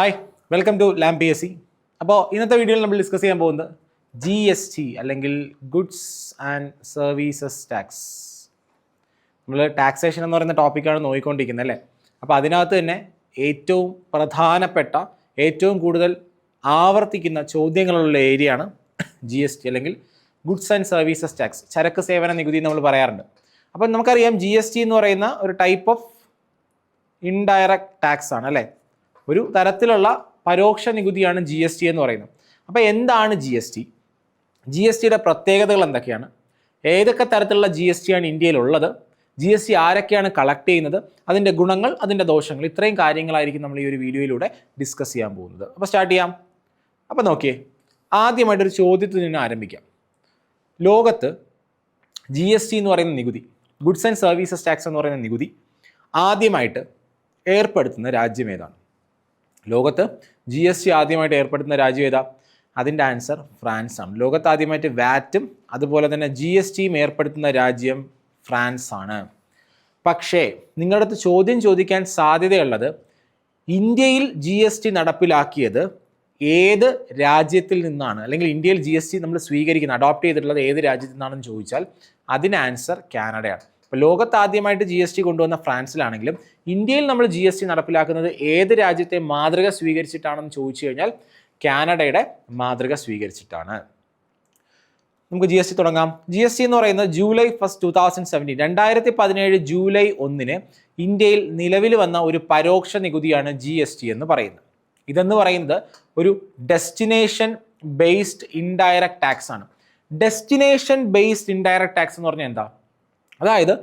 Hi welcome to Lam P S C അപ്പോൾ ഇന്നത്തെ വീഡിയോയിൽ നമ്മൾ ഡിസ്കസ് ചെയ്യാൻ പോകുന്നത് ജി എസ് ടി അല്ലെങ്കിൽ ഗുഡ്സ് ആൻഡ് സർവീസസ് ടാക്സ് നമ്മൾ ടാക്സേഷൻ എന്ന് പറയുന്ന ടോപ്പിക്കാണ് നോക്കിക്കൊണ്ടിരിക്കുന്നത് അല്ലേ? അപ്പോൾ അതിനകത്ത് തന്നെ ഏറ്റവും പ്രധാനപ്പെട്ട ഏറ്റവും കൂടുതൽ ആവർത്തിക്കുന്ന ചോദ്യങ്ങളുള്ള ഏരിയയാണ് ജി എസ് ടി അല്ലെങ്കിൽ ഗുഡ്സ് ആൻഡ് സർവീസസ് ടാക്സ് ചരക്ക് സേവന നികുതി നമ്മൾ പറയാറുണ്ട്. അപ്പം നമുക്കറിയാം ജി എസ് ടി എന്ന് പറയുന്ന ഒരു ടൈപ്പ് ഓഫ് ഇൻഡയറക്റ്റ് ടാക്സ് ആണ് അല്ലേ? ഒരു തരത്തിലുള്ള പരോക്ഷ നികുതിയാണ് ജി എസ് ടി എന്ന് പറയുന്നത്. അപ്പോൾ എന്താണ് G S T G S ടിയുടെ പ്രത്യേകതകൾ എന്തൊക്കെയാണ്? ഏതൊക്കെ തരത്തിലുള്ള ജി എസ് ടി ആണ് ഇന്ത്യയിലുള്ളത്? ജി എസ് ടി ആരൊക്കെയാണ് കളക്ട് ചെയ്യുന്നത്? അതിന്റെ ഗുണങ്ങൾ അതിന്റെ ദോഷങ്ങൾ ഇത്രയും കാര്യങ്ങളായിരിക്കും നമ്മൾ ഈ ഒരു വീഡിയോയിലൂടെ ഡിസ്കസ് ചെയ്യാൻ പോകുന്നത്. അപ്പോൾ സ്റ്റാർട്ട് ചെയ്യാം. അപ്പോൾ നോക്കിയേ ആദ്യമായിട്ടൊരു ചോദ്യത്തിൽ നിന്ന് ആരംഭിക്കാം. ലോകത്ത് ജി എസ് ടി എന്ന് പറയുന്ന നികുതി ഗുഡ്സ് ആൻഡ് സർവീസസ് ടാക്സ് എന്ന് പറയുന്ന നികുതി ആദ്യമായിട്ട് ഏർപ്പെടുത്തുന്ന രാജ്യം ഏതാണ്? ലോകത്ത് ജി എസ് ടി ആദ്യമായിട്ട് ഏർപ്പെടുത്തുന്ന രാജ്യം ഏതാ? അതിന്റെ ആൻസർ ഫ്രാൻസ് ആണ്. ലോകത്ത് ആദ്യമായിട്ട് വാറ്റും അതുപോലെ തന്നെ ജി എസ് ടിയും ഏർപ്പെടുത്തുന്ന രാജ്യം ഫ്രാൻസ് ആണ്. പക്ഷേ നിങ്ങളുടെ അടുത്ത് ചോദ്യം ചോദിക്കാൻ സാധ്യതയുള്ളത് ഇന്ത്യയിൽ ജി എസ് ടി നടപ്പിലാക്കിയത് ഏത് രാജ്യത്തിൽ നിന്നാണ്? അല്ലെങ്കിൽ ഇന്ത്യയിൽ ജി എസ് ടി നമ്മൾ സ്വീകരിക്കുന്ന അഡോപ്റ്റ് ചെയ്തിട്ടുള്ളത് ഏത് രാജ്യത്തിൽ നിന്നാണെന്ന് ചോദിച്ചാൽ അതിന് ആൻസർ കാനഡയാണ്. ഇപ്പോൾ ലോകത്ത് ആദ്യമായിട്ട് ജി എസ് ടി കൊണ്ടുവന്ന ഫ്രാൻസിലാണെങ്കിലും ഇന്ത്യയിൽ നമ്മൾ ജി എസ് ടി നടപ്പിലാക്കുന്നത് ഏത് രാജ്യത്തെ മാതൃക സ്വീകരിച്ചിട്ടാണെന്ന് ചോദിച്ചു കഴിഞ്ഞാൽ കാനഡയുടെ മാതൃക സ്വീകരിച്ചിട്ടാണ്. നമുക്ക് ജി എസ് ടി തുടങ്ങാം. ജി എസ് ടി എന്ന് പറയുന്നത് July first two thousand seventeen രണ്ടായിരത്തി പതിനേഴ് ജൂലൈ ഒന്നിന് ഇന്ത്യയിൽ നിലവിൽ വന്ന ഒരു പരോക്ഷ നികുതിയാണ് ജി എസ് ടി എന്ന് പറയുന്നത്. ഇതെന്ന് പറയുന്നത് ഒരു ഡെസ്റ്റിനേഷൻ ബേസ്ഡ് ഇൻഡയറക്റ്റ് ടാക്സ് ആണ്. ഡെസ്റ്റിനേഷൻ ബേസ്ഡ് ഇൻഡയറക്റ്റ് ടാക്സ് എന്ന് പറഞ്ഞാൽ എന്താ? അതായത്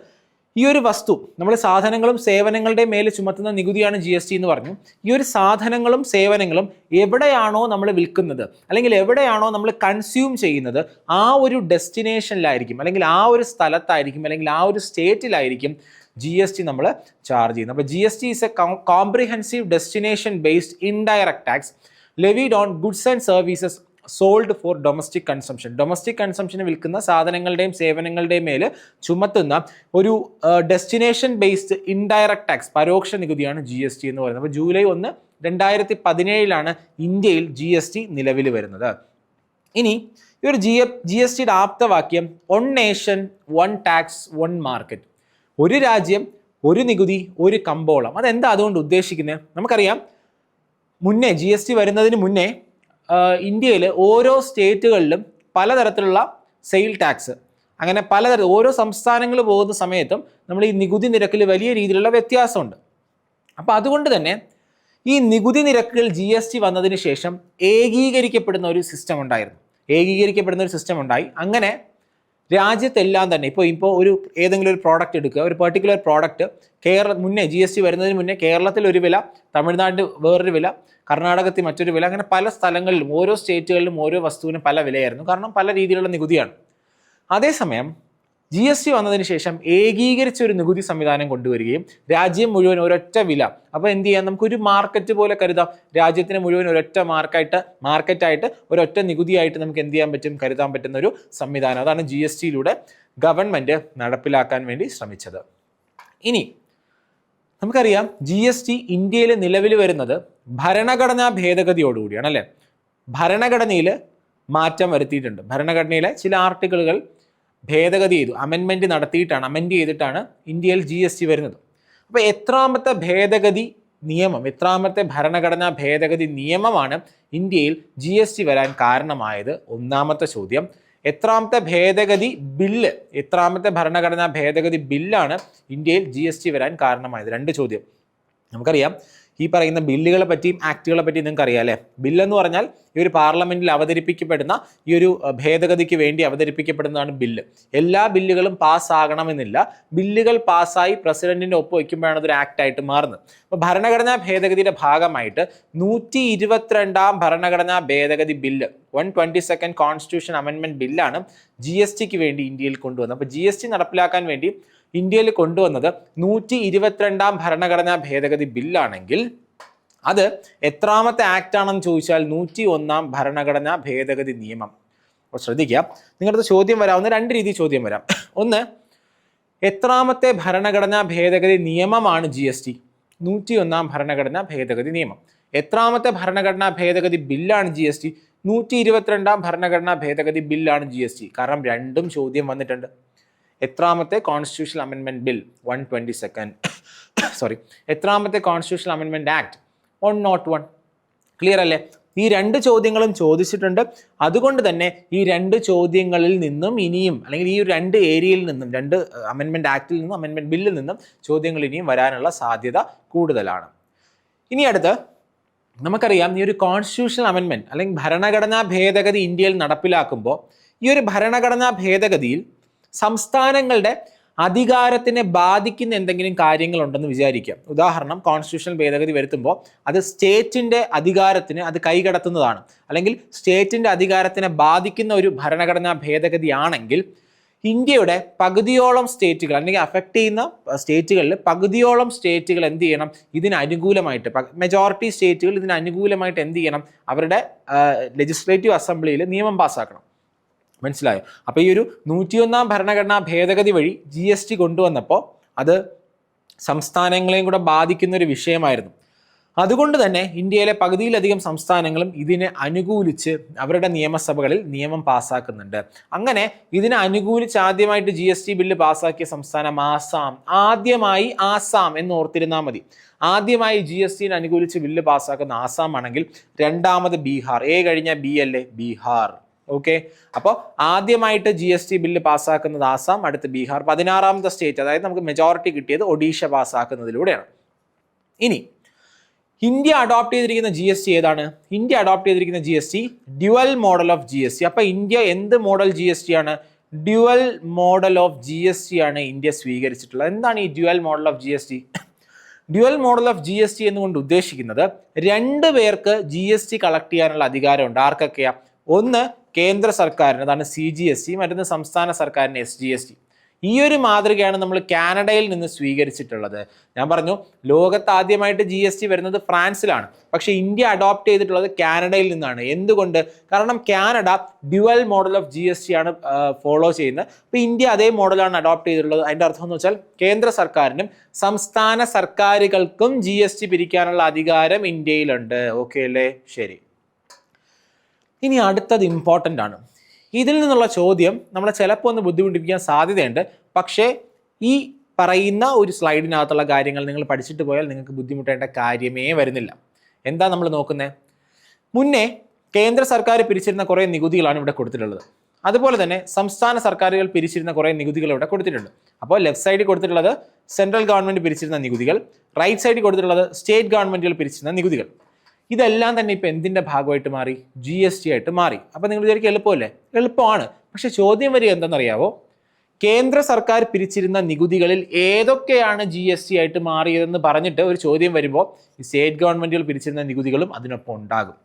ഈ ഒരു വസ്തു നമ്മൾ സാധനങ്ങളും സേവനങ്ങളുടെ മേലെ ചുമത്തുന്ന നികുതിയാണ് ജി എസ് ടി എന്ന് പറഞ്ഞു. ഈ ഒരു സാധനങ്ങളും സേവനങ്ങളും എവിടെയാണോ നമ്മൾ വിൽക്കുന്നത് അല്ലെങ്കിൽ എവിടെയാണോ നമ്മൾ കൺസ്യൂം ചെയ്യുന്നത് ആ ഒരു ഡെസ്റ്റിനേഷനിലായിരിക്കും അല്ലെങ്കിൽ ആ ഒരു സ്ഥലത്തായിരിക്കും അല്ലെങ്കിൽ ആ ഒരു സ്റ്റേറ്റിലായിരിക്കും ജി എസ് ടി നമ്മൾ ചാർജ് ചെയ്യുന്നത്. അപ്പോൾ G S T is a comprehensive destination based indirect tax levied on goods and services sold for domestic consumption domestic കൺസംഷന് വിൽക്കുന്ന സാധനങ്ങളുടെയും സേവനങ്ങളുടെയും മേൽ ചുമത്തുന്ന ഒരു ഡെസ്റ്റിനേഷൻ ബേസ്ഡ് ഇൻഡയറക്ട് ടാക്സ് പരോക്ഷ നികുതിയാണ് ജി എസ് ടി എന്ന് പറയുന്നത്. അപ്പോൾ ജൂലൈ ഒന്ന് രണ്ടായിരത്തി പതിനേഴിലാണ് ഇന്ത്യയിൽ ജി എസ് ടി നിലവിൽ വരുന്നത്. ഇനി ഈ ഒരു ജി എഫ് ജി എസ് ടിയുടെ ആപ്തവാക്യം one nation one tax one market ഒരു രാജ്യം ഒരു നികുതി ഒരു കമ്പോളം. അതെന്താ അതുകൊണ്ട് ഉദ്ദേശിക്കുന്നത് നമുക്കറിയാം മുന്നേ ജി എസ് ടി വരുന്നതിന് മുന്നേ ഇന്ത്യയിൽ ഓരോ സ്റ്റേറ്റുകളിലും പലതരത്തിലുള്ള സെയിൽ ടാക്സ്. അങ്ങനെ പലതര ഓരോ സംസ്ഥാനങ്ങൾ പോകുന്ന സമയത്തും നമ്മൾ ഈ നികുതി നിരക്കിൽ വലിയ രീതിയിലുള്ള വ്യത്യാസമുണ്ട്. അപ്പോൾ അതുകൊണ്ട് തന്നെ ഈ നികുതി നിരക്കുകൾ ജി എസ് ടി വന്നതിന് ശേഷം ഏകീകരിക്കപ്പെടുന്ന ഒരു സിസ്റ്റം ഉണ്ടായിരുന്നു. ഏകീകരിക്കപ്പെടുന്ന ഒരു സിസ്റ്റം ഉണ്ടായി. അങ്ങനെ രാജ്യത്തെല്ലാം തന്നെ ഇപ്പോൾ ഇപ്പോൾ ഒരു ഏതെങ്കിലും ഒരു പ്രോഡക്റ്റ് എടുക്കുക. ഒരു പെർട്ടിക്കുലർ പ്രോഡക്റ്റ് കേരള മുന്നേ ജി എസ് ടി വരുന്നതിന് മുന്നേ കേരളത്തിൽ ഒരു വില തമിഴ്നാട്ടിൽ വേറൊരു വില കർണാടകത്തിൽ മറ്റൊരു വില. അങ്ങനെ പല സ്ഥലങ്ങളിലും ഓരോ സ്റ്റേറ്റുകളിലും ഓരോ വസ്തുവിനും പല വിലയായിരുന്നു. കാരണം പല രീതിയിലുള്ള നികുതിയാണ്. അതേസമയം ജി എസ് ടി വന്നതിന് ശേഷം ഏകീകരിച്ച ഒരു നികുതി സംവിധാനം കൊണ്ടുവരികയും രാജ്യം മുഴുവൻ ഒരൊറ്റ വില. അപ്പോൾ എന്ത് ചെയ്യാം? നമുക്കൊരു മാർക്കറ്റ് പോലെ കരുതാം. രാജ്യത്തിന് മുഴുവൻ ഒരൊറ്റ മാർക്കായിട്ട് മാർക്കറ്റായിട്ട് ഒരൊറ്റ നികുതിയായിട്ട് നമുക്ക് എന്ത് ചെയ്യാൻ പറ്റും? കരുതാൻ പറ്റുന്ന ഒരു സംവിധാനം. അതാണ് ജി എസ് ടിയിലൂടെ ഗവൺമെന്റ് നടപ്പിലാക്കാൻ വേണ്ടി ശ്രമിച്ചത്. ഇനി നമുക്കറിയാം ജി എസ് ടി ഇന്ത്യയിൽ നിലവിൽ വരുന്നത് ഭരണഘടനാ ഭേദഗതിയോടുകൂടിയാണ് അല്ലേ ഭരണഘടനയിൽ മാറ്റം വരുത്തിയിട്ടുണ്ട്. ഭരണഘടനയിലെ ചില ആർട്ടിക്കിളുകൾ ഭേദഗതി ചെയ്തു. അമെൻമെന്റ് നടത്തിയിട്ടാണ് അമെൻഡ് ചെയ്തിട്ടാണ് ഇന്ത്യയിൽ ജി എസ് ടി വരുന്നത്. അപ്പോൾ എത്രാമത്തെ ഭേദഗതി നിയമം എത്രാമത്തെ ഭരണഘടനാ ഭേദഗതി നിയമമാണ് ഇന്ത്യയിൽ ജി എസ് ടി വരാൻ കാരണമായത്? ഒന്നാമത്തെ ചോദ്യം. എത്രാമത്തെ ഭേദഗതി ബില്ല് എത്രാമത്തെ ഭരണഘടനാ ഭേദഗതി ബില്ലാണ് ഇന്ത്യയിൽ ജി എസ് ടി വരാൻ കാരണമായത്? രണ്ട് ചോദ്യം. നമുക്കറിയാം. ഈ പറയുന്ന ബില്ലുകളെ പറ്റിയും ആക്റ്റുകളെ പറ്റിയും നിങ്ങൾക്ക് അറിയാം അല്ലേ? ബില്ലെന്ന് പറഞ്ഞാൽ ഈ ഒരു പാർലമെന്റിൽ അവതരിപ്പിക്കപ്പെടുന്ന ഈ ഒരു ഭേദഗതിക്ക് വേണ്ടി അവതരിപ്പിക്കപ്പെടുന്നതാണ് ബില്ല്. എല്ലാ ബില്ലുകളും പാസ്സാകണമെന്നില്ല. ബില്ലുകൾ പാസ്സായി പ്രസിഡന്റിന്റെ ഒപ്പ് വയ്ക്കുമ്പോഴാണ് അതൊരു ആക്റ്റായിട്ട് മാറുന്നത്. അപ്പോൾ ഭരണഘടനാ ഭേദഗതിയുടെ ഭാഗമായിട്ട് നൂറ്റി ഇരുപത്തിരണ്ടാം ഭരണഘടനാ ഭേദഗതി bill one twenty second constitution അമെൻമെന്റ് ബില്ലാണ് ജി എസ് ടിക്ക് വേണ്ടി ഇന്ത്യയിൽ കൊണ്ടുവന്നത്. അപ്പോൾ ജി എസ് ടി നടപ്പിലാക്കാൻ വേണ്ടി ഇന്ത്യയിൽ കൊണ്ടുവന്നത് നൂറ്റി ഇരുപത്തിരണ്ടാം ഭരണഘടനാ ഭേദഗതി ബില്ലാണെങ്കിൽ അത് എത്രാമത്തെ ആക്ട് ആണെന്ന് ചോദിച്ചാൽ നൂറ്റി ഒന്നാം ഭരണഘടനാ ഭേദഗതി നിയമം. അപ്പോൾ ശ്രദ്ധിക്കുക. നിങ്ങളുടെ ചോദ്യം വരാവുന്ന രണ്ട് രീതി ചോദ്യം വരാം. ഒന്ന് എത്രാമത്തെ ഭരണഘടനാ ഭേദഗതി നിയമമാണ് ജി എസ് ടി? നൂറ്റി ഒന്നാം ഭരണഘടനാ ഭേദഗതി നിയമം. എത്രാമത്തെ ഭരണഘടനാ ഭേദഗതി ബില്ലാണ് ജി എസ് ടി? നൂറ്റി ഇരുപത്തിരണ്ടാം ഭരണഘടനാ ഭേദഗതി ബില്ലാണ് ജി എസ് ടി. കാരണം രണ്ടും ചോദ്യം വന്നിട്ടുണ്ട്. എത്രാമത്തെ constitutional അമെൻമെന്റ് bill one twenty second sorry എത്രാമത്തെ constitutional അമെൻമെന്റ് act one not one clear അല്ലേ? ഈ രണ്ട് ചോദ്യങ്ങളും ചോദിച്ചിട്ടുണ്ട്. അതുകൊണ്ട് തന്നെ ഈ രണ്ട് ചോദ്യങ്ങളിൽ നിന്നും ഇനിയും അല്ലെങ്കിൽ ഈ രണ്ട് ഏരിയയിൽ നിന്നും രണ്ട് അമെൻമെന്റ് ആക്ടിൽ നിന്നും അമെൻമെന്റ് ബില്ലിൽ നിന്നും ചോദ്യങ്ങൾ ഇനിയും വരാനുള്ള സാധ്യത കൂടുതലാണ്. ഇനി അടുത്ത് നമുക്കറിയാം ഈ ഒരു കോൺസ്റ്റിറ്റ്യൂഷണൽ അമെൻമെന്റ് അല്ലെങ്കിൽ ഭരണഘടനാ ഭേദഗതി ഇന്ത്യയിൽ നടപ്പിലാക്കുമ്പോൾ ഈ ഒരു ഭരണഘടനാ ഭേദഗതിയിൽ സംസ്ഥാനങ്ങളുടെ അധികാരത്തിനെ ബാധിക്കുന്ന എന്തെങ്കിലും കാര്യങ്ങളുണ്ടെന്ന് വിചാരിക്കാം. ഉദാഹരണം കോൺസ്റ്റിറ്റ്യൂഷണൽ ഭേദഗതി വരുത്തുമ്പോൾ അത് സ്റ്റേറ്റിന്റെ അധികാരത്തിന് അത് കൈകടത്തുന്നതാണ്. അല്ലെങ്കിൽ സ്റ്റേറ്റിന്റെ അധികാരത്തിനെ ബാധിക്കുന്ന ഒരു ഭരണഘടനാ ഭേദഗതിയാണെങ്കിൽ ഇന്ത്യയുടെ പകുതിയോളം സ്റ്റേറ്റുകൾ അല്ലെങ്കിൽ അഫക്റ്റ് ചെയ്യുന്ന സ്റ്റേറ്റുകളിൽ പകുതിയോളം സ്റ്റേറ്റുകൾ എന്ത് ചെയ്യണം? ഇതിന് അനുകൂലമായിട്ട് മെജോറിറ്റി സ്റ്റേറ്റുകൾ ഇതിന് അനുകൂലമായിട്ട് എന്ത് ചെയ്യണം? അവരുടെ ലെജിസ്ലേറ്റീവ് അസംബ്ലിയിൽ നിയമം പാസ്സാക്കണം മനസ്സിലായോ? അപ്പോൾ ഈ ഒരു നൂറ്റിയൊന്നാം ഭരണഘടനാ ഭേദഗതി വഴി ജി എസ് ടി കൊണ്ടുവന്നപ്പോൾ അത് സംസ്ഥാനങ്ങളെയും കൂടെ ബാധിക്കുന്ന ഒരു വിഷയമായിരുന്നു. അതുകൊണ്ട് തന്നെ ഇന്ത്യയിലെ പകുതിയിലധികം സംസ്ഥാനങ്ങളും ഇതിനെ അനുകൂലിച്ച് അവരുടെ നിയമസഭകളിൽ നിയമം പാസ്സാക്കുന്നുണ്ട് അങ്ങനെ ഇതിനെ അനുകൂലിച്ച് ആദ്യമായിട്ട് ജി എസ് ടി ബില്ല് പാസ്സാക്കിയ സംസ്ഥാനം ആസാം. ആദ്യമായി ആസാം എന്ന് ഓർത്തിരുന്നാൽ മതി. ആദ്യമായി ജി എസ് ടിനെ അനുകൂലിച്ച് ബില്ല് പാസ്സാക്കുന്ന ആസാം ആണെങ്കിൽ രണ്ടാമത് ബീഹാർ. എ കഴിഞ്ഞ ബി അല്ലേ ബീഹാർ. ഓക്കെ അപ്പോൾ ആദ്യമായിട്ട് ജി എസ് ടി ബില്ല് പാസ്സാക്കുന്നത് ആസാം അടുത്ത് ബീഹാർ പതിനാറാമത്തെ സ്റ്റേറ്റ് അതായത് നമുക്ക് മെജോറിറ്റി കിട്ടിയത് ഒഡീഷ പാസ്സാക്കുന്നതിലൂടെയാണ്. ഇനി ഇന്ത്യ അഡോപ്റ്റ് ചെയ്തിരിക്കുന്ന ജി എസ് ടി ഏതാണ്? ഇന്ത്യ അഡോപ്റ്റ് ചെയ്തിരിക്കുന്ന G S T dual model of G S T അപ്പൊ ഇന്ത്യ എന്ത് മോഡൽ ജി എസ് ടി ആണ്? Dual model of G S T ആണ് ഇന്ത്യ സ്വീകരിച്ചിട്ടുള്ളത്. എന്താണ് ഈ dual model of G S T dual model of G S T എന്നുകൊണ്ട് ഉദ്ദേശിക്കുന്നത് രണ്ട് പേർക്ക് ജി എസ് ടി കളക്ട് ചെയ്യാനുള്ള അധികാരമുണ്ട്. ആർക്കൊക്കെയാ? ഒന്ന് കേന്ദ്ര സർക്കാരിന് അതാണ് സി ജി എസ് ടി മറ്റൊന്ന് സംസ്ഥാന സർക്കാരിന് എസ് ജി എസ് ടി ഈ ഒരു മാതൃകയാണ് നമ്മൾ കാനഡയിൽ നിന്ന് സ്വീകരിച്ചിട്ടുള്ളത്. ഞാൻ പറഞ്ഞു ലോകത്ത് ആദ്യമായിട്ട് ജി എസ് ടി വരുന്നത് ഫ്രാൻസിലാണ്. പക്ഷേ ഇന്ത്യ അഡോപ്റ്റ് ചെയ്തിട്ടുള്ളത് കാനഡയിൽ നിന്നാണ്. എന്തുകൊണ്ട്? കാരണം Canada dual model of G S T ആണ് ഫോളോ ചെയ്യുന്നത്. അപ്പോൾ ഇന്ത്യ അതേ മോഡലാണ് അഡോപ്റ്റ് ചെയ്തിട്ടുള്ളത്. അതിന്റെ അർത്ഥം എന്ന് വെച്ചാൽ കേന്ദ്ര സർക്കാരിനും സംസ്ഥാന സർക്കാരുകൾക്കും ജി എസ് ടി പിരിക്കാനുള്ള അധികാരം ഇന്ത്യയിലുണ്ട്. ഓക്കെ അല്ലേ? ശരി. ഇനി അടുത്തത് ഇമ്പോർട്ടന്റ് ആണ്. ഇതിൽ നിന്നുള്ള ചോദ്യം നമ്മളെ ചിലപ്പോൾ ഒന്ന് ബുദ്ധിമുട്ടിപ്പിക്കാൻ സാധ്യതയുണ്ട്. പക്ഷേ ഈ പറയുന്ന ഒരു സ്ലൈഡിനകത്തുള്ള കാര്യങ്ങൾ നിങ്ങൾ പഠിച്ചിട്ട് പോയാൽ നിങ്ങൾക്ക് ബുദ്ധിമുട്ടേണ്ട കാര്യമേ വരുന്നില്ല. എന്താ നമ്മൾ നോക്കുന്നത് മുന്നേ കേന്ദ്ര സർക്കാർ പിരിച്ചിരുന്ന കുറേ നികുതികളാണ് ഇവിടെ കൊടുത്തിട്ടുള്ളത്. അതുപോലെ തന്നെ സംസ്ഥാന സർക്കാരുകൾ പിരിച്ചിരുന്ന കുറേ നികുതികൾ ഇവിടെ കൊടുത്തിട്ടുണ്ട്. അപ്പോൾ ലെഫ്റ്റ് സൈഡിൽ കൊടുത്തിട്ടുള്ളത് സെൻട്രൽ ഗവൺമെന്റ് പിരിച്ചിരുന്ന നികുതികൾ റൈറ്റ് സൈഡിൽ കൊടുത്തിട്ടുള്ളത് സ്റ്റേറ്റ് ഗവൺമെന്റുകൾ പിരിച്ചിരുന്ന നികുതികൾ. ഇതെല്ലാം തന്നെ ഇപ്പോൾ എന്തിന്റെ ഭാഗമായിട്ട് മാറി? ജി എസ് ടി ആയിട്ട് മാറി. അപ്പോൾ നിങ്ങൾ വിചാരിക്കും എളുപ്പമല്ലേ? എളുപ്പമാണ്. പക്ഷേ ചോദ്യം വരിക എന്താണെന്നറിയാവോ? കേന്ദ്ര സർക്കാർ പിരിച്ചിരുന്ന നികുതികളിൽ ഏതൊക്കെയാണ് ജി എസ് ടി ആയിട്ട് മാറിയതെന്ന് പറഞ്ഞിട്ട് ഒരു ചോദ്യം വരുമ്പോൾ ഈ സ്റ്റേറ്റ് ഗവൺമെന്റുകൾ പിരിച്ചിരുന്ന നികുതികളും അതിനൊപ്പം ഉണ്ടാകും.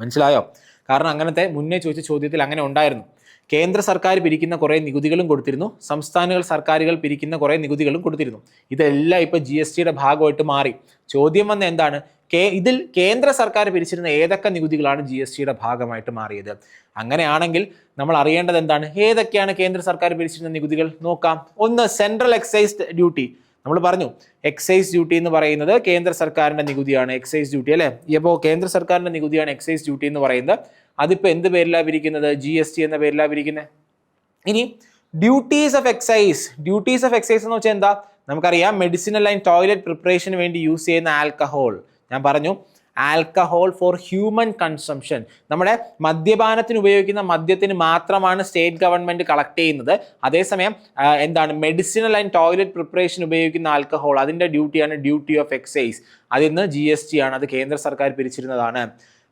മനസ്സിലായോ? കാരണം അങ്ങനത്തെ മുന്നേ ചോദിച്ച ചോദ്യത്തിൽ അങ്ങനെ ഉണ്ടായിരുന്നു. കേന്ദ്ര സർക്കാർ പിരിക്കുന്ന കുറേ നികുതികളും കൊടുത്തിരുന്നു. സംസ്ഥാനങ്ങൾ സർക്കാരുകൾ പിരിക്കുന്ന കുറേ നികുതികളും കൊടുത്തിരുന്നു. ഇതെല്ലാം ഇപ്പോൾ ജി എസ് ടിയുടെ ഭാഗമായിട്ട് മാറി. ചോദ്യം വന്ന എന്താണ്? കേ ഇതിൽ കേന്ദ്ര സർക്കാർ പിരിച്ചിരുന്ന ഏതൊക്കെ നികുതികളാണ് ജി എസ് ടിയുടെ ഭാഗമായിട്ട് മാറിയത്? അങ്ങനെയാണെങ്കിൽ നമ്മൾ അറിയേണ്ടത് എന്താണ്? ഏതൊക്കെയാണ് കേന്ദ്ര സർക്കാർ പിരിച്ചിരുന്ന നികുതികൾ? നോക്കാം. ഒന്ന് സെൻട്രൽ എക്സൈസ് ഡ്യൂട്ടി നമ്മൾ പറഞ്ഞു എക്സൈസ് ഡ്യൂട്ടി എന്ന് പറയുന്നത് കേന്ദ്ര സർക്കാരിന്റെ നികുതിയാണ്. എക്സൈസ് ഡ്യൂട്ടി അല്ലേ? ഇപ്പോൾ കേന്ദ്ര സർക്കാരിന്റെ നികുതിയാണ് എക്സൈസ് ഡ്യൂട്ടി എന്ന് പറയുന്നത്. അതിപ്പോൾ എന്ത് പേരിലാണ് വിരിക്കുന്നത്? ജി എസ് ടി എന്ന പേരിലാണ് വിരിക്കുന്നത് ഇനി duties of excise duties of excise എന്ന് വെച്ചാൽ എന്താ? നമുക്കറിയാം മെഡിസിനൽ ആൻഡ് ടോയ്ലറ്റ് പ്രിപ്പറേഷന് വേണ്ടി യൂസ് ചെയ്യുന്ന ആൽക്കഹോൾ ഞാൻ പറഞ്ഞു ആൽക്കഹോൾ ഫോർ ഹ്യൂമൻ കൺസംഷൻ നമ്മുടെ മദ്യപാനത്തിന് ഉപയോഗിക്കുന്ന മദ്യത്തിന് മാത്രമാണ് സ്റ്റേറ്റ് ഗവൺമെന്റ് കളക്ട് ചെയ്യുന്നത്. അതേസമയം എന്താണ് മെഡിസിനൽ ആൻഡ് ടോയ്ലറ്റ് പ്രിപ്പറേഷൻ ഉപയോഗിക്കുന്ന ആൽക്കഹോൾ അതിന്റെ ഡ്യൂട്ടിയാണ് ഡ്യൂട്ടി ഓഫ് എക്സൈസ് അതിന്ന് ജി എസ് ടി ആണ് അത് കേന്ദ്ര സർക്കാർ പിരിച്ചിരുന്നതാണ്.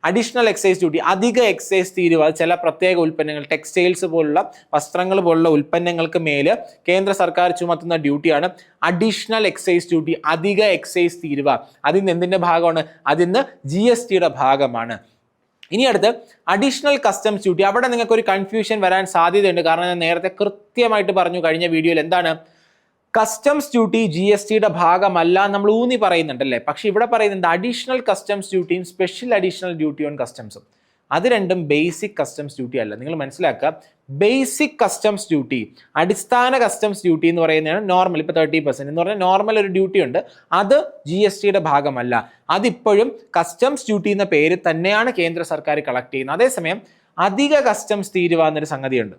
അഡീഷണൽ എക്സൈസ് ഡ്യൂട്ടി അധിക എക്സൈസ് തീരുവ ചില പ്രത്യേക ഉൽപ്പന്നങ്ങൾ ടെക്സ്റ്റൈൽസ് പോലുള്ള വസ്ത്രങ്ങൾ പോലുള്ള ഉൽപ്പന്നങ്ങൾക്ക് മേൽ കേന്ദ്ര സർക്കാർ ചുമത്തുന്ന ഡ്യൂട്ടിയാണ് അഡീഷണൽ എക്സൈസ് ഡ്യൂട്ടി അധിക എക്സൈസ് തീരുവ. അതിന് എന്തിന്റെ ഭാഗമാണ്? അതിന്ന് ജി എസ് ടിയുടെ ഭാഗമാണ്. ഇനി അടുത്ത് അഡീഷണൽ കസ്റ്റംസ് ഡ്യൂട്ടി അവിടെ നിങ്ങൾക്ക് ഒരു കൺഫ്യൂഷൻ വരാൻ സാധ്യതയുണ്ട്. കാരണം ഞാൻ നേരത്തെ കൃത്യമായിട്ട് പറഞ്ഞു കഴിഞ്ഞ വീഡിയോയിൽ എന്താണ്? കസ്റ്റംസ് ഡ്യൂട്ടി ജി എസ് ടിയുടെ ഭാഗമല്ല നമ്മൾ ഊന്നി പറയുന്നുണ്ടല്ലേ? പക്ഷേ ഇവിടെ പറയുന്നുണ്ട് അഡീഷണൽ കസ്റ്റംസ് ഡ്യൂട്ടിയും സ്പെഷ്യൽ അഡീഷണൽ ഡ്യൂട്ടി ഓൺ കസ്റ്റംസും അത് രണ്ടും ബേസിക് കസ്റ്റംസ് ഡ്യൂട്ടി അല്ല. നിങ്ങൾ മനസ്സിലാക്കുക ബേസിക് കസ്റ്റംസ് ഡ്യൂട്ടി അടിസ്ഥാന കസ്റ്റംസ് ഡ്യൂട്ടി എന്ന് പറയുന്നതാണ് നോർമൽ ഇപ്പോൾ തേർട്ടി പെർസെന്റ് എന്ന് പറഞ്ഞാൽ നോർമൽ ഒരു ഡ്യൂട്ടി ഉണ്ട്. അത് ജി എസ് ടിയുടെ ഭാഗമല്ല. അതിപ്പോഴും കസ്റ്റംസ് ഡ്യൂട്ടി എന്ന പേര് തന്നെയാണ് കേന്ദ്ര സർക്കാർ കളക്ട് ചെയ്യുന്നത്. അതേസമയം അധിക കസ്റ്റംസ് തീരുവ എന്നൊരു സംഗതിയുണ്ട്.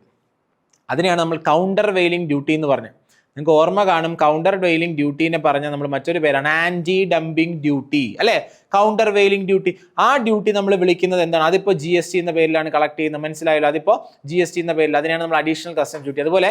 അതിനെയാണ് നമ്മൾ കൗണ്ടർ വെയിലിംഗ് ഡ്യൂട്ടി എന്ന് പറഞ്ഞത്. നിങ്ങൾക്ക് ഓർമ്മ കാണും കൗണ്ടർ വെയിലിംഗ് ഡ്യൂട്ടീനെ പറഞ്ഞ നമ്മൾ മറ്റൊരു പേരാണ് ആന്റി ഡംപിംഗ് ഡ്യൂട്ടി അല്ലെ? കൗണ്ടർ വെയിലിംഗ് ഡ്യൂട്ടി ആ ഡ്യൂട്ടി നമ്മൾ വിളിക്കുന്നത് എന്താണ്? അതിപ്പോൾ ജി എസ് ടി എന്ന പേരിലാണ് കളക്ട് ചെയ്യുന്നത്. മനസ്സിലായല്ലോ? അതിപ്പോൾ ജി എസ് ടി എന്ന പേരിൽ അതിനെയാണ് നമ്മൾ അഡീഷണൽ കസ്റ്റംസ് ഡ്യൂട്ടി അതുപോലെ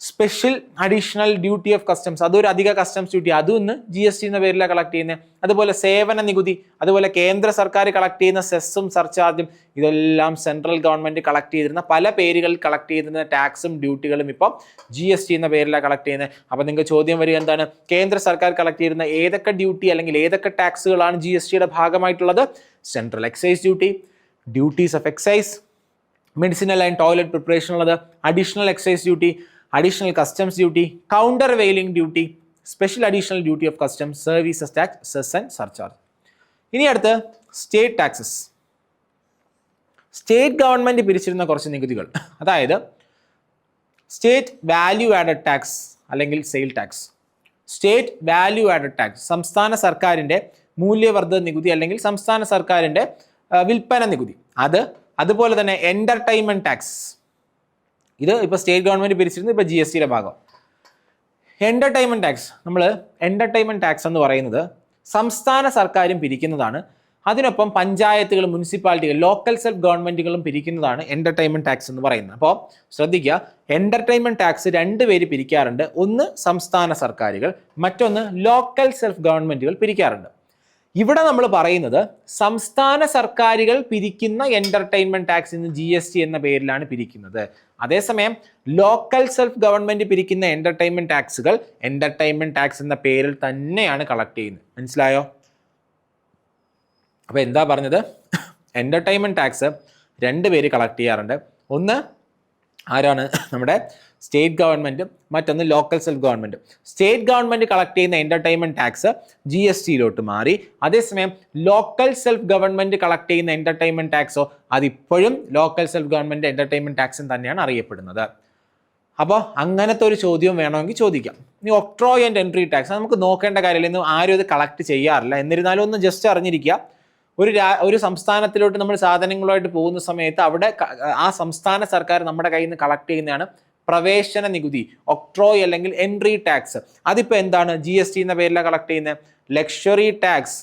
special additional duty of customs അതൊരു അധിക കസ്റ്റംസ് ഡ്യൂട്ടി അതും ഇന്ന് ജി എസ് ടി എന്ന പേരിലാണ് കളക്ട് ചെയ്യുന്നത് അതുപോലെ സേവന നികുതി അതുപോലെ കേന്ദ്ര സർക്കാർ കളക്ട് ചെയ്യുന്ന സെസ്സും സർചാർജും ഇതെല്ലാം സെൻട്രൽ ഗവൺമെന്റ് കളക്ട് ചെയ്തിരുന്ന പല പേരുകളിൽ കളക്ട് ചെയ്തിരുന്ന ടാക്സും ഡ്യൂട്ടികളും ഇപ്പം ജി എസ് ടി എന്ന പേരിലാണ് കളക്ട് ചെയ്യുന്നത് അപ്പോൾ നിങ്ങൾക്ക് ചോദ്യം വരിക എന്താണ്? കേന്ദ്ര സർക്കാർ കളക്ട് ചെയ്യുന്ന ഏതൊക്കെ ഡ്യൂട്ടി അല്ലെങ്കിൽ ഏതൊക്കെ ടാക്സുകളാണ് ജി എസ് ടിയുടെ ഭാഗമായിട്ടുള്ളത്? Central excise duty duties of excise medicinal and toilet preparation ഉള്ളത് additional excise duty additional customs duty countervailing duty special additional duty of customs services tax cess and surcharge ഇനി അടുത്ത് state taxes state government പിരിച്ചിരുന്ന കുറച്ച് നികുതികൾ. അതായത് state value added tax അല്ലെങ്കിൽ sale tax state value added tax സംസ്ഥാന സർക്കാരിന്റെ മൂല്യവർദ്ധിത നികുതി അല്ലെങ്കിൽ സംസ്ഥാന സർക്കാരിന്റെ വിൽപ്പന നികുതി. അത് അതുപോലെ തന്നെ എന്റർടൈൻമെന്റ് ടാക്സ് ഇത് ഇപ്പോൾ സ്റ്റേറ്റ് ഗവൺമെന്റ് പിരിച്ചിരുന്നത് ഇപ്പോൾ ജി എസ് ടിയുടെ ഭാഗം. എന്റർടൈൻമെന്റ് ടാക്സ് നമ്മൾ എന്റർടൈൻമെന്റ് ടാക്സ് എന്ന് പറയുന്നത് സംസ്ഥാന സർക്കാരും പിരിക്കുന്നതാണ്. അതിനൊപ്പം പഞ്ചായത്തുകൾ മുനിസിപ്പാലിറ്റികൾ ലോക്കൽ സെൽഫ് ഗവൺമെന്റുകളും പിരിക്കുന്നതാണ് എന്റർടൈൻമെന്റ് ടാക്സ് എന്ന് പറയുന്നത്. അപ്പോൾ ശ്രദ്ധിക്കുക എന്റർടൈൻമെന്റ് ടാക്സ് രണ്ട് പേര് പിരിക്കാറുണ്ട്. ഒന്ന് സംസ്ഥാന സർക്കാരുകൾ മറ്റൊന്ന് ലോക്കൽ സെൽഫ് ഗവൺമെന്റുകൾ പിരിക്കാറുണ്ട്. ഇവിടെ നമ്മൾ പറയുന്നത് സംസ്ഥാന സർക്കാരുകൾ പിരിക്കുന്ന എന്റർടൈൻമെന്റ് ടാക്സ് ഇന്ന് ജി എന്ന പേരിലാണ് പിരിക്കുന്നത്. അതേസമയം ലോക്കൽ സെൽഫ് ഗവൺമെന്റ് പിരിക്കുന്ന എന്റർടൈൻമെന്റ് ടാക്സുകൾ എന്റർടൈൻമെന്റ് ടാക്സ് എന്ന പേരിൽ തന്നെയാണ് കളക്ട് ചെയ്യുന്നത്. മനസ്സിലായോ? അപ്പോൾ എന്താ പറഞ്ഞത്? എന്റർടൈൻമെന്റ് ടാക്സ് രണ്ട് പേര് കളക്ട് ചെയ്യാറുണ്ട്. ഒന്ന് ആരാണ്? നമ്മുടെ സ്റ്റേറ്റ് ഗവൺമെന്റും മറ്റൊന്ന് ലോക്കൽ സെൽഫ് ഗവൺമെന്റും സ്റ്റേറ്റ് ഗവൺമെന്റ് കളക്ട് ചെയ്യുന്ന എന്റർടൈൻമെന്റ് ടാക്സ് ജി എസ് ടിയിലോട്ട് മാറി. അതേസമയം ലോക്കൽ സെൽഫ് ഗവൺമെന്റ് കളക്ട് ചെയ്യുന്ന എന്റർടൈൻമെന്റ് ടാക്സോ അതിപ്പോഴും ലോക്കൽ സെൽഫ് ഗവൺമെന്റ് എന്റർടൈൻമെന്റ് ടാക്സും തന്നെയാണ് അറിയപ്പെടുന്നത്. അപ്പോൾ അങ്ങനത്തെ ഒരു ചോദ്യം വേണമെങ്കിൽ ചോദിക്കാം. ഇനി ഒക്ട്രോയ് ആൻഡ് എൻട്രി ടാക്സ് നമുക്ക് നോക്കേണ്ട കാര്യമില്ല. ഇന്ന് ആരും ഇത് കളക്ട് ചെയ്യാറില്ല. എന്നിരുന്നാലും ഒന്ന് ജസ്റ്റ് അറിഞ്ഞിരിക്കുക. ഒരു രാ ഒരു സംസ്ഥാനത്തിലോട്ട് നമ്മൾ സാധനങ്ങളുമായിട്ട് പോകുന്ന സമയത്ത് അവിടെ ആ സംസ്ഥാന സർക്കാർ നമ്മുടെ കയ്യിൽ നിന്ന് കളക്ട് ചെയ്യുന്നതാണ് പ്രവേശന നികുതി ഒക്ട്രോയ് അല്ലെങ്കിൽ എൻട്രി ടാക്സ് അതിപ്പോ എന്താണ് ജി എസ് ടി എന്ന പേരിലാണ് കളക്ട് ചെയ്യുന്നത് ലക്ഷറി ടാക്സ്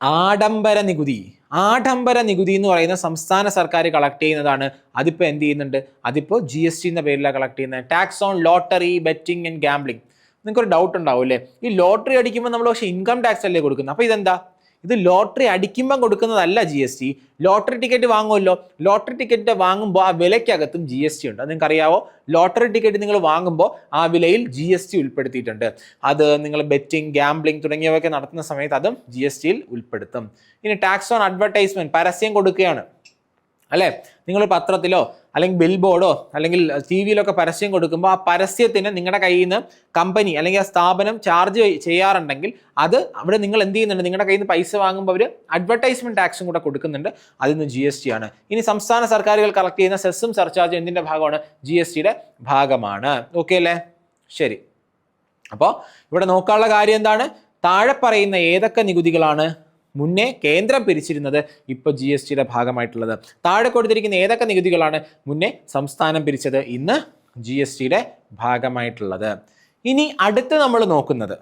ആഡംബര നികുതി. ആഡംബര നികുതി എന്ന് പറയുന്ന സംസ്ഥാന സർക്കാർ കളക്ട് ചെയ്യുന്നതാണ്. അതിപ്പോൾ എന്ത് ചെയ്യുന്നുണ്ട്? അതിപ്പോൾ ജി എസ് ടി എന്ന പേരിലാണ് കളക്ട് ചെയ്യുന്നത് tax on lottery betting and gambling നിങ്ങൾക്ക് ഒരു ഡൗട്ട് ഉണ്ടാവും അല്ലേ? ഈ ലോട്ടറി അടിക്കുമ്പോൾ നമ്മൾ പക്ഷേ ഇൻകം ടാക്സ് അല്ലേ കൊടുക്കുന്നത് അപ്പോൾ ഇതെന്താ? ഇത് ലോട്ടറി അടിക്കുമ്പം കൊടുക്കുന്നതല്ല G S T lottery ticket വാങ്ങുമല്ലോ. Lottery ticket വാങ്ങുമ്പോൾ ആ വിലയ്ക്കകത്തും ജി എസ് ടി ഉണ്ട്. അത് നിങ്ങൾക്ക് അറിയാവോ ലോട്ടറി ടിക്കറ്റ് നിങ്ങൾ വാങ്ങുമ്പോൾ ആ വിലയിൽ ജി എസ് ടി ഉൾപ്പെടുത്തിയിട്ടുണ്ട്. അത് നിങ്ങൾ ബെറ്റിംഗ് ഗാംബ്ലിംഗ് തുടങ്ങിയവയൊക്കെ നടത്തുന്ന സമയത്ത് അതും ജി എസ് ടിയിൽ ഉൾപ്പെടുത്തും. ഇനി ടാക്സ് ഓൺ അഡ്വർടൈസ്മെന്റ് പരസ്യം കൊടുക്കുകയാണ്. അല്ലേ? നിങ്ങൾ പത്രത്തിലോ അല്ലെങ്കിൽ ബിൽ ബോർഡോ അല്ലെങ്കിൽ ടി വിയിലൊക്കെ പരസ്യം കൊടുക്കുമ്പോൾ ആ പരസ്യത്തിന് നിങ്ങളുടെ കയ്യിൽ നിന്ന് കമ്പനി അല്ലെങ്കിൽ ആ സ്ഥാപനം ചാർജ് ചെയ്യാറുണ്ടെങ്കിൽ അത് അവിടെ നിങ്ങൾ എന്ത് ചെയ്യുന്നുണ്ട്? നിങ്ങളുടെ കയ്യിൽ നിന്ന് പൈസ വാങ്ങുമ്പോൾ അവർ അഡ്വർടൈസ്മെന്റ് ടാക്സും കൂടെ കൊടുക്കുന്നുണ്ട്. അതിൽ നിന്ന് ജി എസ് ടി ആണ്. ഇനി സംസ്ഥാന സർക്കാരുകൾ കളക്ട് ചെയ്യുന്ന സെസ്സും സർചാർജും എന്തിന്റെ ഭാഗമാണ്? ജി എസ് ടിയുടെ ഭാഗമാണ്. ഓക്കെ അല്ലേ? ശരി. അപ്പോൾ ഇവിടെ നോക്കാനുള്ള കാര്യം എന്താണ്? താഴെ പറയുന്ന ഏതൊക്കെ നികുതികളാണ്? മുന്നേ കേന്ദ്രം പിരിച്ചിരുന്നത് ഇപ്പോൾ ജി എസ് ടിയുടെ ഭാഗമായിട്ടുള്ളത്. താഴെ കൊടുത്തിരിക്കുന്ന ഏതൊക്കെ നികുതികളാണ് മുന്നേ സംസ്ഥാനം പിരിച്ചത് ഇന്ന് ജി എസ് ടിയുടെ ഭാഗമായിട്ടുള്ളത്. ഇനി അടുത്ത് നമ്മൾ നോക്കുന്നത്.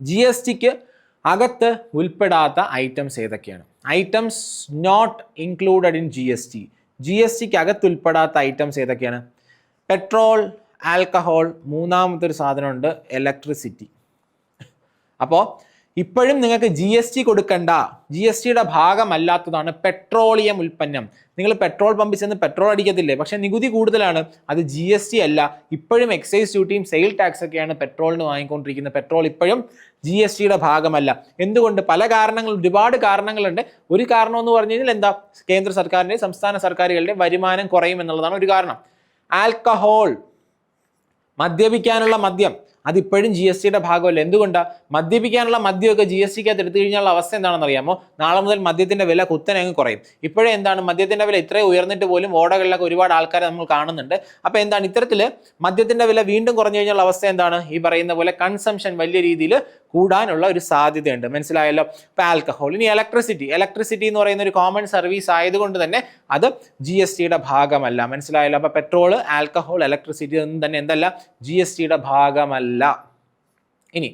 ജി എസ് ടിക്ക് അകത്ത് ഉൾപ്പെടാത്ത ഐറ്റംസ് ഏതൊക്കെയാണ്? Items not included in G S T G S tick അകത്ത് ഉൾപ്പെടാത്ത ഐറ്റംസ് ഏതൊക്കെയാണ്? പെട്രോൾ ആൽക്കഹോൾ മൂന്നാമത്തെ ഒരു സാധനമുണ്ട് ഇലക്ട്രിസിറ്റി. അപ്പോൾ ഇപ്പോഴും നിങ്ങൾക്ക് ജി എസ് ടി കൊടുക്കണ്ട. ജി എസ് ടിയുടെ ഭാഗമല്ലാത്തതാണ് പെട്രോളിയം ഉൽപ്പന്നം. നിങ്ങൾ പെട്രോൾ പമ്പിൽ ചെന്ന് പെട്രോൾ അടിക്കത്തില്ലേ? പക്ഷേ നികുതി കൂടുതലാണ്. അത് ജി എസ് ടി അല്ല. ഇപ്പോഴും എക്സൈസ് ഡ്യൂട്ടിയും സെയിൽ ടാക്സ് ഒക്കെയാണ് പെട്രോളിന് വാങ്ങിക്കൊണ്ടിരിക്കുന്നത്. പെട്രോൾ ഇപ്പോഴും ജി എസ് ടിയുടെ ഭാഗമല്ല. എന്തുകൊണ്ട്? പല കാരണങ്ങൾ ഒരുപാട് കാരണങ്ങളുണ്ട്. ഒരു കാരണം എന്ന് പറഞ്ഞു കഴിഞ്ഞാൽ എന്താ? കേന്ദ്ര സർക്കാരിന്റെ സംസ്ഥാന സർക്കാരുകളുടെ വരുമാനം കുറയും എന്നുള്ളതാണ് ഒരു കാരണം. ആൽക്കഹോൾ മദ്യപിക്കാനുള്ള മദ്യം അതിപ്പോഴും ജി എസ് ടിയുടെ ഭാഗമല്ല? എന്തുകൊണ്ടാണ് മദ്യപിക്കാനുള്ള മദ്യമൊക്കെ ജി എസ് ടിക്കകത്ത് എടുത്തു കഴിഞ്ഞാൽ അവസ്ഥ എന്താണെന്ന് അറിയാമോ നാളെ മുതൽ മദ്യത്തിന്റെ വില കുത്തനെ അങ്ങ് കുറയും. ഇപ്പോഴേ എന്താണ്? മദ്യത്തിന്റെ വില ഇത്രയും ഉയർന്നിട്ട് പോലും ഓടകളിലൊക്കെ ഒരുപാട് ആൾക്കാരെ നമ്മൾ കാണുന്നുണ്ട്. അപ്പോൾ എന്താണ്? ഇത്തരത്തിൽ മദ്യത്തിന്റെ വില വീണ്ടും കുറഞ്ഞു കഴിഞ്ഞാൽ അവസ്ഥ എന്താണ്? ഈ പറയുന്ന പോലെ കൺസംഷൻ വലിയ രീതിയിൽ കൂടാനുള്ള ഒരു സാധ്യതയുണ്ട്. മനസ്സിലായല്ലോ? ഇപ്പൊ ആൽക്കഹോൾ ഇനി ഇലക്ട്രിസിറ്റി ഇലക്ട്രിസിറ്റി എന്ന് പറയുന്ന ഒരു കോമൺ സർവീസ് ആയതുകൊണ്ട് തന്നെ അത് ജി എസ് ടിയുടെ ഭാഗമല്ല. മനസ്സിലായല്ലോ? അപ്പോൾ പെട്രോൾ ആൽക്കഹോൾ ഇലക്ട്രിസിറ്റി ഒന്നും തന്നെ എന്തല്ല? ജി എസ് ടിയുടെ ഭാഗമല്ല. ഇനി